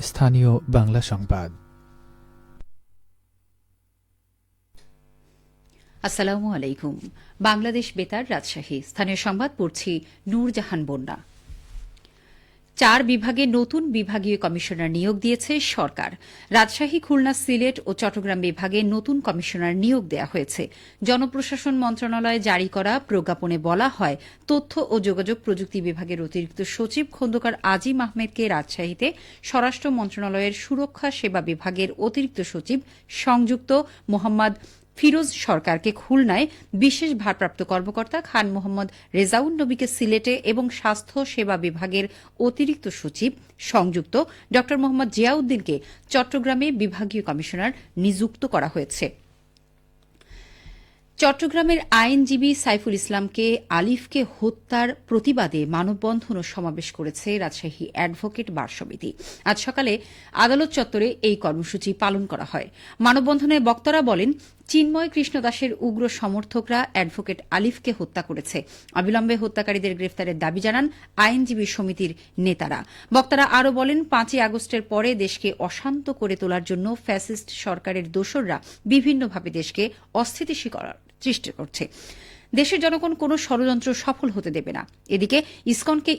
স্থানীয় বাংলা সংবাদ। আসসালামু আলাইকুম। বাংলাদেশ বেতার রাজশাহী। স্থানীয় সংবাদ পড়ছি নূরজাহান বন্যা। চার বিভাগে নতুন বিভাগীয় কমিশনার নিয়োগ দিয়েছে সরকার। রাজশাহী, খুলনা, সিলেট ও চট্টগ্রাম বিভাগে নতুন কমিশনার নিয়োগ দেওয়া হয়েছে। জনপ্রশাসন মন্ত্রণালয়ে জারি করা প্রজ্ঞাপনে বলা হয়, তথ্য ও যোগাযোগ প্রযুক্তি বিভাগের অতিরিক্ত সচিব খন্দকার আজিম আহমেদকে রাজশাহীতে স্বরাষ্ট্র মন্ত্রণালয়ের সুরক্ষা সেবা বিভাগের অতিরিক্ত সচিব সংযুক্ত মোহাম্মদ ফিরোজ সরকারকে খুলনায় বিশেষ ভারপ্রাপ্ত কর্মকর্তা খান মোহাম্মদ রেজাউন নবীকে সিলেটে এবং স্বাস্থ্য সেবা বিভাগের অতিরিক্ত সচিব সংযুক্ত ড. মোহাম্মদ জিয়াউদ্দিনকে চট্টগ্রামে বিভাগীয় কমিশনার নিযুক্ত করা হয়েছে। চট্টগ্রামের আইনজীবী সাইফুল ইসলামকে আলিফকে হত্যার প্রতিবাদে মানববন্ধন ও সমাবেশ করেছে রাজশাহী অ্যাডভোকেট বার সমিতি। আজ সকালে আদালত চত্বরে এই কর্মসূচি পালন করা হয়। মানববন্ধনে বক্তারা বলেন চিন্ময় কৃষ্ণ দাসের উগ্র সমর্থকরা অ্যাডভোকেট আলিফকে হত্যা করেছে। অবিলম্বে হত্যাকারীদের গ্রেফতারের দাবি জানান আইনজীবী সমিতির নেতারা। বক্তারা আরও বলেন, পাঁচই আগস্টের পরে দেশকে অশান্ত করে তোলার জন্য ফ্যাসিস্ট সরকারের দোসররা বিভিন্নভাবে দেশকে অস্থিতিশীল করার চেষ্টা করছে। দেশের জনগণ কোনো ষড়যন্ত্র সফল হতে দেবে না। এদিকে ইসকনকে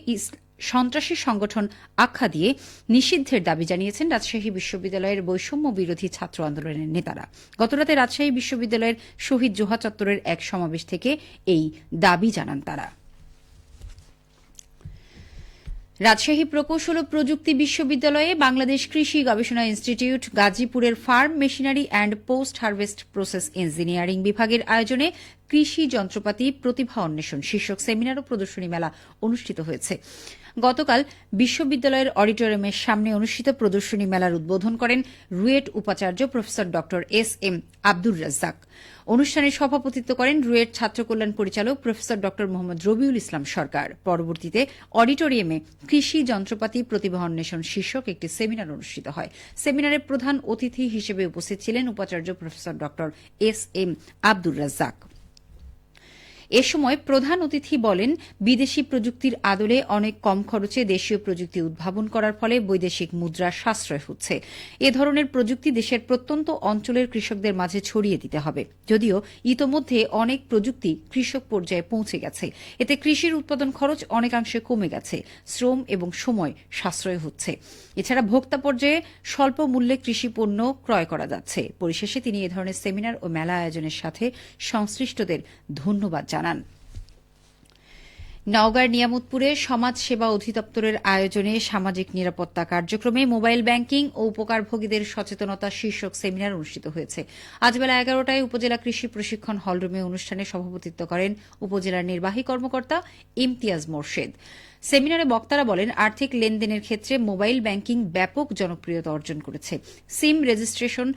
সন্ত্রাসী সংগঠন আখ্যা দিয়ে নিষিদ্ধের দাবি জানিয়েছেন রাজশাহী বিশ্ববিদ্যালয়ের বৈষম্য বিরোধী ছাত্র আন্দোলনের নেতারা। গতরাতে রাজশাহী বিশ্ববিদ্যালয়ের শহীদ জোহা চত্বরের এক সমাবেশ থেকে এই দাবি জানান তারা। রাজশাহী প্রকৌশল ও প্রযুক্তি বিশ্ববিদ্যালয়ে বাংলাদেশ কৃষি গবেষণা ইনস্টিটিউট গাজীপুরের farm machinery and post harvest process engineering বিভাগের আয়োজনে কৃষি যন্ত্রপাতি প্রতিভা অন্বেষণ শীর্ষক সেমিনার ও প্রদর্শনী মেলা অনুষ্ঠিত হয়েছে। গতকাল বিশ্ববিদ্যালয়ের অডিটোরিয়ামের সামনে অনুষ্ঠিত প্রদর্শনী মেলার উদ্বোধন করেন রুয়েট উপাচার্য প্রফেসর ড এস এম আব্দুর রাজ্জাক। অনুষ্ঠানে সভাপতিত্ব করেন রুয়েট ছাত্র কল্যাণ পরিচালক প্রফেসর ড মোহাম্মদ রবিউল ইসলাম সরকার। পরবর্তীতে অডিটোরিয়ামে কৃষি যন্ত্রপাতি প্রতিভা অন্বেষণ শীর্ষক একটি সেমিনার অনুষ্ঠিত হয়। সেমিনারে প্রধান অতিথি হিসেবে উপস্থিত ছিলেন উপাচার্য প্রফেসর ড এস এম আব্দুর রাজ্জাক। এ সময় প্রধান অতিথি বলেন, বিদেশি প্রযুক্তির আদলে অনেক কম খরচে দেশীয় প্রযুক্তি উদ্ভাবন করার ফলে বৈদেশিক মুদ্রার সাশ্রয় হচ্ছে। এ ধরনের প্রযুক্তি দেশের প্রত্যন্ত অঞ্চলের কৃষকদের মাঝে ছড়িয়ে দিতে হবে। যদিও ইতোমধ্যে অনেক প্রযুক্তি কৃষক পর্যায়ে পৌঁছে গেছে। এতে কৃষির উৎপাদন খরচ অনেকাংশে কমে গেছে। শ্রম এবং সময় সাশ্রয় হচ্ছে। এছাড়া ভোক্তা পর্যায়ে স্বল্প মূল্যে কৃষি পণ্য ক্রয় করা যাচ্ছে। পরিশেষে তিনি এ ধরনের সেমিনার ও মেলা আয়োজনের সাথে সংশ্লিষ্টদের ধন্যবাদ জানান। নওগাঁর নিয়ামতপুরে সমাজ সেবা অধিদপ্তরের আয়োজনে সামাজিক নিরাপত্তা কার্যক্রমে মোবাইল ব্যাংকিং ও উপকারভোগীদের সচেতনতা শীর্ষক সেমিনার অনুষ্ঠিত হয়েছে। আজ বেলা এগারোটায় উপজেলা কৃষি প্রশিক্ষণ হলরুমে অনুষ্ঠানে সভাপতিত্ব করেন উপজেলার নির্বাহী কর্মকর্তা ইমতিয়াজ মোর্শেদ। সেমিনারে বক্তারা বলেন, আর্থিক লেনদেনের ক্ষেত্রে মোবাইল ব্যাংকিং ব্যাপক জনপ্রিয়তা অর্জন করেছে। সিম রেজিস্ট্রেশন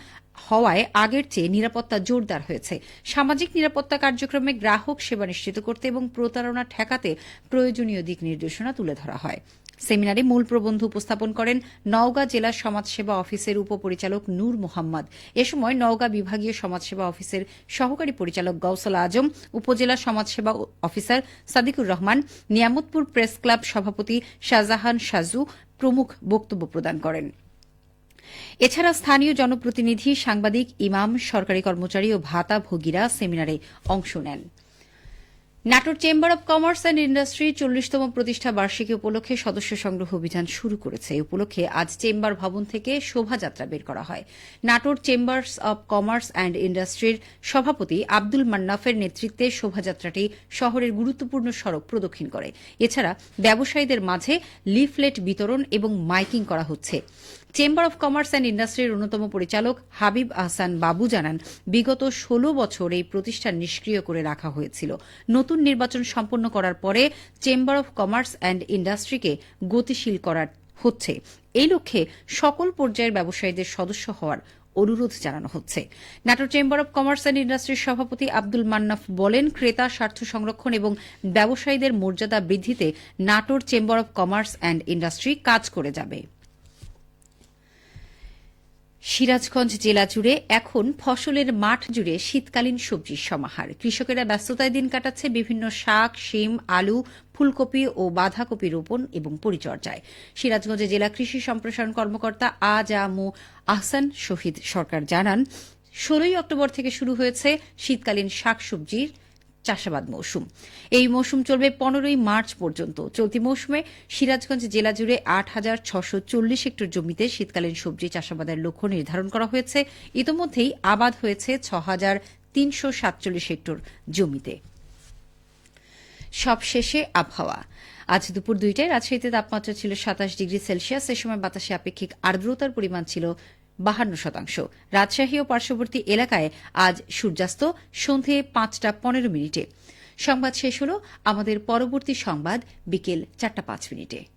হওয়ায় আগের চেয়ে নিরাপত্তা জোরদার হয়েছে। সামাজিক নিরাপত্তা কার্যক্রমে গ্রাহক সেবা নিশ্চিত করতে এবং প্রতারণা ঠেকাতে প্রয়োজনীয় দিক নির্দেশনা তুলে ধরা হয়। সেমিনারে মূল প্রবন্ধ উপস্থাপন করেন নওগাঁ জেলা সমাজসেবা অফিসের উপপরিচালক নূর মোহাম্মদ। এ সময় নওগাঁ বিভাগীয় সমাজসেবা অফিসের সহকারী পরিচালক গৌসল আজম, উপজেলা সমাজসেবা officer Sadikur Rahman, Niamatpur press club সভাপতি শাহজাহান সাজু প্রমুখ বক্তব্য প্রদান করেন। এছাড়া স্থানীয় জনপ্রতিনিধি সাংবাদিক, ইমাম, সরকারি কর্মচারী ও ভাতাভোগীরা সেমিনারে অংশ নেন। Natore chamber of commerce and industry চল্লিশতম প্রতিষ্ঠা বার্ষিকী উপলক্ষে সদস্য সংগ্রহ অভিযান শুরু করেছে। এই উপলক্ষে আজ চেম্বার ভবন থেকে শোভাযাত্রা বের করা হয়। Natore chambers of commerce and ইন্ডাস্ট্রির সভাপতি আব্দুল মান্নাফের নেতৃত্বে শোভাযাত্রাটি শহরের গুরুত্বপূর্ণ সড়ক প্রদক্ষিণ করে। এছাড়া ব্যবসায়ীদের মাঝে লিফলেট বিতরণ এবং মাইকিং করা হচ্ছে। চেম্বার অব কমার্স অ্যান্ড ইন্ডাস্ট্রির অন্যতম পরিচালক হাবিব আহসান বাবু জানান, বিগত ষোলো বছর এই প্রতিষ্ঠান নিষ্ক্রিয় করে রাখা হয়েছিল। নতুন নির্বাচন সম্পন্ন করার পরে চেম্বার অব কমার্স অ্যান্ড ইন্ডাস্ট্রিকে গতিশীল করার হচ্ছে। এই লক্ষ্যে সকল পর্যায়ের ব্যবসায়ীদের সদস্য হওয়ার অনুরোধ জানানো হচ্ছে। Natore chamber of commerce and ইন্ডাস্ট্রির সভাপতি আব্দুল মান্নাফ বলেন, ক্রেতা স্বার্থ সংরক্ষণ এবং ব্যবসায়ীদের মর্যাদা বৃদ্ধিতে Natore chamber of commerce and industry কাজ করে যাবে। সিরাজগঞ্জ জেলা জুড়ে এখন ফসলের মাঠ জুড়ে শীতকালীন সবজির সমাহার। কৃষকেরা ব্যস্ততায় দিন কাটাচ্ছে বিভিন্ন শাক, শিম, আলু, ফুলকপি ও বাঁধাকপি রোপণ এবং পরিচর্যায়। সিরাজগঞ্জে জেলা কৃষি সম্প্রসারণ কর্মকর্তা আজামু আহসান শহীদ সরকার জানান, ষোলোই অক্টোবর থেকে শুরু হয়েছে শীতকালীন শাকসবজির চাষাবাদ মৌসুম। এই মৌসুম চলবে পনেরোই মার্চ পর্যন্ত। চলতি মৌসুমে সিরাজগঞ্জ জেলা জুড়ে আট হাজার ছশো চল্লিশ হেক্টর জমিতে শীতকালীন সবজি চাষাবাদের লক্ষ্য নির্ধারণ করা হয়েছে। ইতোমধ্যেই আবাদ হয়েছে ছ হাজার তিনশো সাতচল্লিশ হেক্টর জমিতে। সবশেষে আবহাওয়া। আজ দুপুর দুইটায় রাজশাহীতে তাপমাত্রা ছিল সাতাশ ডিগ্রি সেলসিয়াস। এ সময় বাতাসে আপেক্ষিক আর্দ্রতার পরিমাণ ছিল বাহান্ন শতাংশ। রাজশাহী ও পার্শ্ববর্তী এলাকায় আজ সূর্যাস্ত, সন্ধে পাঁচটা পনেরো মিনিটে। সংবাদ শেষ হল আমাদের পরবর্তী সংবাদ বিকেল চারটা পাঁচ মিনিটে।